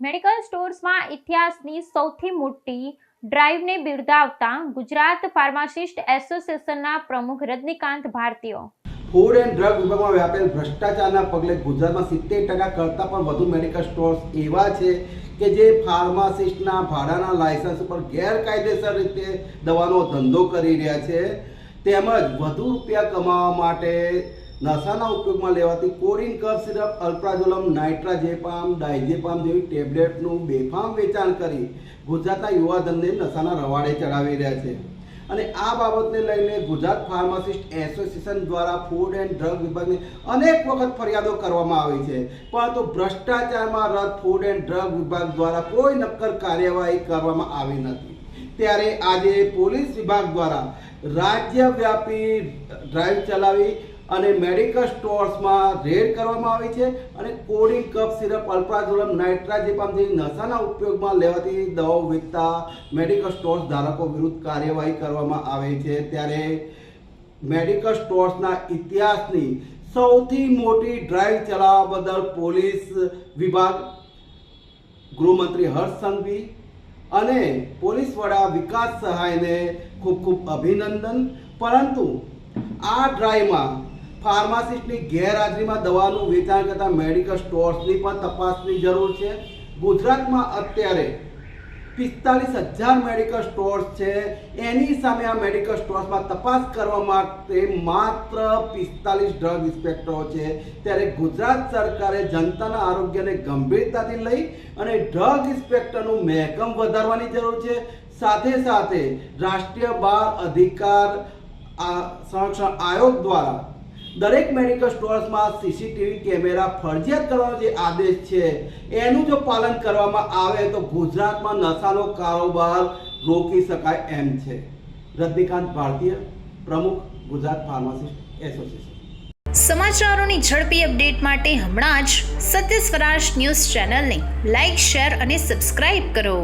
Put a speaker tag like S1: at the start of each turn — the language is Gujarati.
S1: મેડિકલ સ્ટોર્સમાં ઇતિહાસની સૌથી મોટી ડ્રાઈવને બિરદાવતા ગુજરાત ફાર્માસિસ્ટ એસોસિએશનના પ્રમુખ રજનીકાંત ભારતીય.
S2: ફૂડ એન્ડ ડ્રગ વિભાગમાં વ્યાપેલ ભ્રષ્ટાચારના પગલે ગુજરાતમાં સિત્તેર ટકા કરતાં પણ વધુ મેડિકલ સ્ટોર્સ એવા છે કે જે ફાર્માસિસ્ટના ભાડાના લાયસન્સ ઉપર ગેરકાયદેસર રીતે દવાનો ધંધો કરી રહ્યા છે. તેમજ વધુ રૂપિયા કમાવા માટે નશાના ઉપયોગમાં લેવાતી કોરિન કફ સિરપ અલ્પ્રાઝોલમ નાઇટ્રાજેપામ ડાયજેપામ જેવી ટેબ્લેટનું બેફામ વેચાણ કરી ગુજરાતના યુવાધનને નશાના રવાડે ચડાવી રહ્યા છે. અને આ બાબતને લઈને ગુજરાત ફાર્માસિસ્ટ એસોસિએશન દ્વારા ફૂડ એન્ડ ડ્રગ વિભાગને અનેક વખત ફરિયાદો કરવામાં આવી છે. પરંતુ ભ્રષ્ટાચારમાં રદ ફૂડ એન્ડ ડ્રગ વિભાગ દ્વારા કોઈ નક્કર કાર્યવાહી કરવામાં આવી નથી. ત્યારે આજે પોલીસ વિભાગ દ્વારા રાજ્યવ્યાપી ડ્રાઈવ ચલાવી અને મેડિકલ સ્ટોર્સમાં રેડ કરવામાં આવી છે અને કોડિંગ કફ સિરપ અલ્પ્રાઝોલમ નાઇટ્રાજેપામ જેવી નશાના ઉપયોગમાં લેવાતી દવાઓ વેચતા મેડિકલ સ્ટોર્સ ધારકો વિરુદ્ધ કાર્યવાહી કરવામાં આવે છે. ત્યારે મેડિકલ સ્ટોર્સના ઇતિહાસની સૌથી મોટી ડ્રાઈવ ચલાવવા બદલ પોલીસ વિભાગ, ગૃહમંત્રી હર્ષ સંઘવી અને પોલીસ વડા વિકાસ સહાયને ખૂબ ખૂબ અભિનંદન. પરંતુ આ ડ્રાઈવમાં ફાર્માસિસ્ટની ગેરહાજરીમાં દવાનું વેચાણ કરતા મેડિકલ સ્ટોર્સની પણ તપાસની જરૂર છે. ગુજરાતમાં અત્યારે પિસ્તાલીસ હજાર મેડિકલ સ્ટોર્સ છે. એની સામે આ મેડિકલ સ્ટોર્સમાં તપાસ કરવા માટે માત્ર પિસ્તાલીસ ડ્રગ ઇન્સ્પેક્ટરો છે. ત્યારે ગુજરાત સરકારે જનતાના આરોગ્યને ગંભીરતાથી લઈ અને ડ્રગ ઇન્સ્પેક્ટરનું મહેકમ વધારવાની જરૂર છે. સાથે સાથે રાષ્ટ્રીય બાળ અધિકાર સંરક્ષણ આયોગ દ્વારા દરેક મેડિકલ સ્ટોર્સમાં સીસીટીવી કેમેરા ફરજિયાત કરવાનો જે આદેશ છે, એનું જો પાલન કરવામાં આવે તો ગુજરાતમાં નશાનો કારોબાર રોકી શકાય એમ છે. રજનીકાંત ભારતીય, પ્રમુખ ગુજરાત ફાર્માસિસ્ટ એસોસિએશન
S3: સમાચારોની ઝડપી અપડેટ માટે હમણાં જ સત્ય સ્વરાજ ન્યૂઝ ચેનલને લાઇક શેર અને સબસ્ક્રાઇબ કરો.